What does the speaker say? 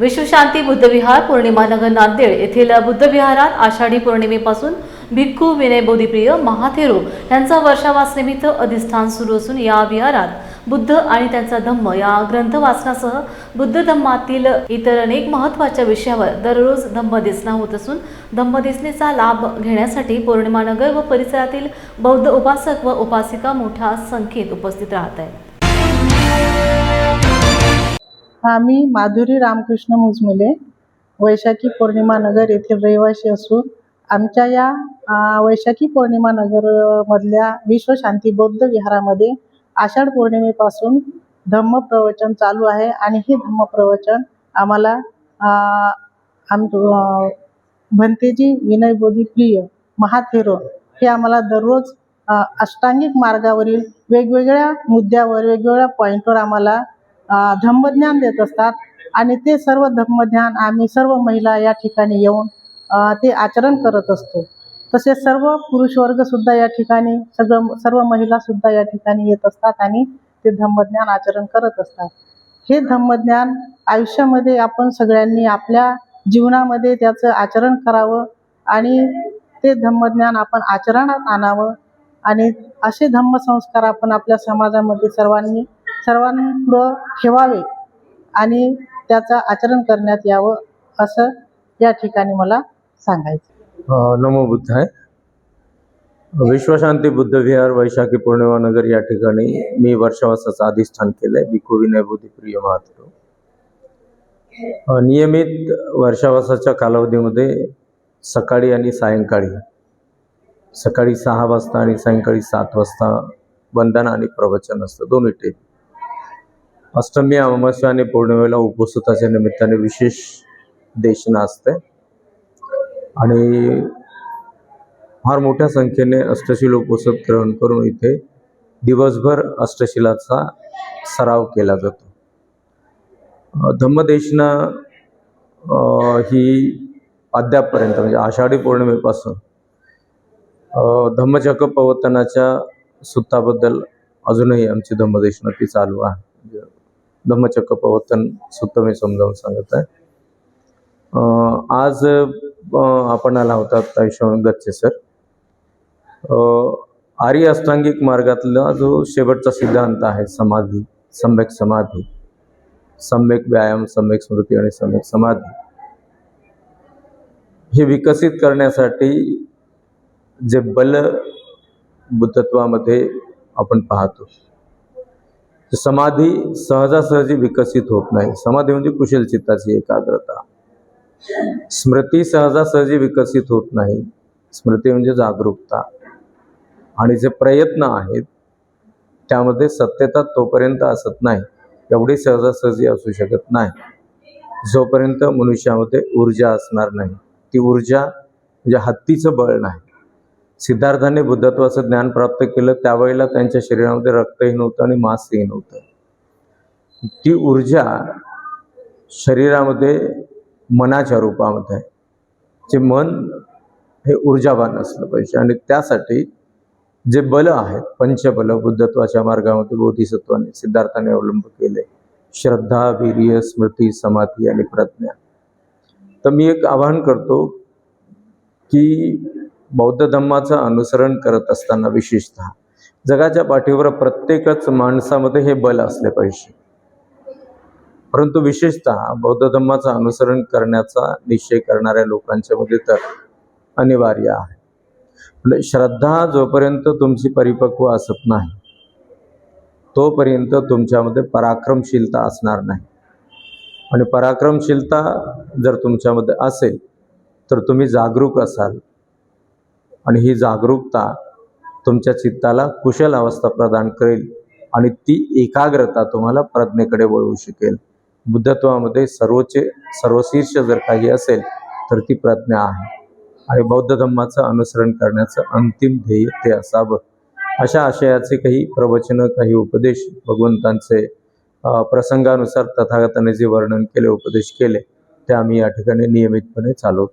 विश्वशांती बुद्धविहार पौर्णिमानगर नांदेड येथील बुद्धविहारात आषाढी पौर्णिमेपासून भिक्खू विनय बोधीप्रिय महाथेरो यांचा वर्षावासनिमित्त अधिष्ठान सुरू असून या विहारात बुद्ध आणि त्यांचा धम्म या ग्रंथ वाचनासह बुद्ध धम्मातील इतर अनेक महत्त्वाच्या विषयावर दररोज धम्मदेसना होत असून धम्मदेसनेचा लाभ घेण्यासाठी पौर्णिमानगर व परिसरातील बौद्ध उपासक व उपासिका मोठ्या संख्येत उपस्थित राहत आहेत. आम्ही माधुरी रामकृष्ण मुजमुले वैशाखी पौर्णिमा नगर येथील रहिवासी असून आमच्या या वैशाखी पौर्णिमा नगर मधल्या विश्वशांती बौद्ध विहारामध्ये आषाढ पौर्णिमेपासून धम्म प्रवचन चालू आहे आणि हे धम्म प्रवचन आम्हाला आम भंतेजी विनयबोधी प्रिय महाथेरो हे आम्हाला दररोज अष्टांगिक मार्गावरील वेगवेगळ्या मुद्द्यावर वेगवेगळ्या पॉईंटवर आम्हाला धम्मज्ञान देत असतात. आणि ते सर्व धम्मज्ञान आम्ही सर्व महिला या ठिकाणी येऊन ते आचरण करत असतो. तसेच सर्व पुरुष वर्ग सुद्धा या ठिकाणी सगळं सर्व महिला सुद्धा या ठिकाणी येत असतात आणि ते धम्मज्ञान आचरण करत असतात. हे धम्मज्ञान आयुष्यामध्ये आपण सगळ्यांनी आपल्या जीवनामध्ये त्याचं आचरण करावं आणि ते धम्मज्ञान आपण आचरणात आणावं. आणि असे धम्मसंस्कार आपण आपल्या समाजामध्ये सर्वांनी सर्वांपुढं ठेवावे आणि त्याचं आचरण करण्यात यावं असं या ठिकाणी मला सांगायचं नमो नमो बुद्धाय. विश्वशांती बुद्ध विहार वैशाखी पौर्णिमा नगर या ठिकाणी मी वर्षावासाचं अधिष्ठान केलंय. भिक्खू विनय बुद्धिप्रिय महात्रो नियमित वर्षावासाच्या कालावधीमध्ये सकाळी आणि सायंकाळी सकाळी सहा वाजता आणि सायंकाळी सात वाजता वंदन आणि प्रवचन असतं. दोन्ही टेप अष्टमी अमावस्या आणि पौर्णिमेला उपसुताच्या निमित्ताने विशेष देशना असते आणि फार मोठ्या संख्येने अष्टशील उपस्थित ग्रहण करून इथे दिवसभर अष्टशिलाचा सराव केला जातो. धम्मदेशना ही अद्यापपर्यंत म्हणजे आषाढी पौर्णिमेपासून धम्मचक्र प्रवर्तनाच्या सुत्ताबद्दल अजूनही आमची धम्मदेशना ती चालू आहे. धम्मचक्र प्रवर्तन सुद्धा मी समजावून सांगत आहे. आज आपण आला होता पैशवन गच्चे सर. आर्य अष्टांगिक मार्गातला जो शेवटचा सिद्धांत आहे समाधी सम्यक समाधी सम्यक व्यायाम सम्यक स्मृती आणि सम्यक समाधी हे विकसित करण्यासाठी जे बल बुद्धत्वामध्ये आपण पाहतो. समाधी सहजासहजी विकसित होत नाही. समाधी म्हणजे कुशल चित्ताची एकाग्रता. स्मृती सहजासहजी विकसित होत नाही. स्मृती म्हणजे जागरूकता. आणि जे प्रयत्न आहेत त्यामध्ये सत्यता तोपर्यंत असत नाही. एवढी सहजासहजी असू शकत नाही. जोपर्यंत मनुष्यामध्ये ऊर्जा असणार नाही. ती ऊर्जा म्हणजे हत्तीचं बळ नाही. सिद्धार्थाने बुद्धत्वाचं ज्ञान प्राप्त केलं त्यावेळेला त्यांच्या शरीरामध्ये रक्तही नव्हतं आणि मांसहीन नव्हतं ती ऊर्जा शरीरामध्ये मनाच्या रूपामध्ये आहे. जे मन हे ऊर्जावान असलं पाहिजे आणि त्यासाठी जे बल आहेत पंचबल बुद्धत्वाच्या मार्गामध्ये बोधिसत्वाने सिद्धार्थाने अवलंब केले. श्रद्धा वीर्य स्मृती समाधी आणि प्रज्ञा. तर मी एक आवाहन करतो की बौद्ध धम्माचं अनुसरण करत असताना विशेषतः जगाच्या पाठीवर प्रत्येकच माणसामध्ये हे बल असले पाहिजे. परंतु विशेषतः बौद्ध धम्माचं अनुसरण करण्याचा निश्चय करणाऱ्या लोकांच्या मध्ये तर अनिवार्य आहे. म्हणजे श्रद्धा जोपर्यंत तुमची परिपक्व असत नाही तोपर्यंत तुमच्यामध्ये पराक्रमशीलता असणार नाही. आणि पराक्रमशीलता जर तुमच्यामध्ये असेल तर तुम्ही जागरूक असाल. आणि ही जागरूकता तुमच्या चित्ताला कुशल अवस्था प्रदान करेल आणि ती एकाग्रता तुम्हाला प्रज्ञेकडे वळवू शकेल. बुद्धत्वामध्ये सर्वोच्च सर्वशीर्ष जर काही असेल तर ती प्रज्ञा आहे. आणि बौद्ध धम्माचं अनुसरण करण्याचं अंतिम ध्येय ते असावं. अशा आशयाचे काही प्रवचनं काही उपदेश भगवंतांचे प्रसंगानुसार तथागताने जे वर्णन केले उपदेश केले ते आम्ही या ठिकाणी नियमितपणे चालवतो.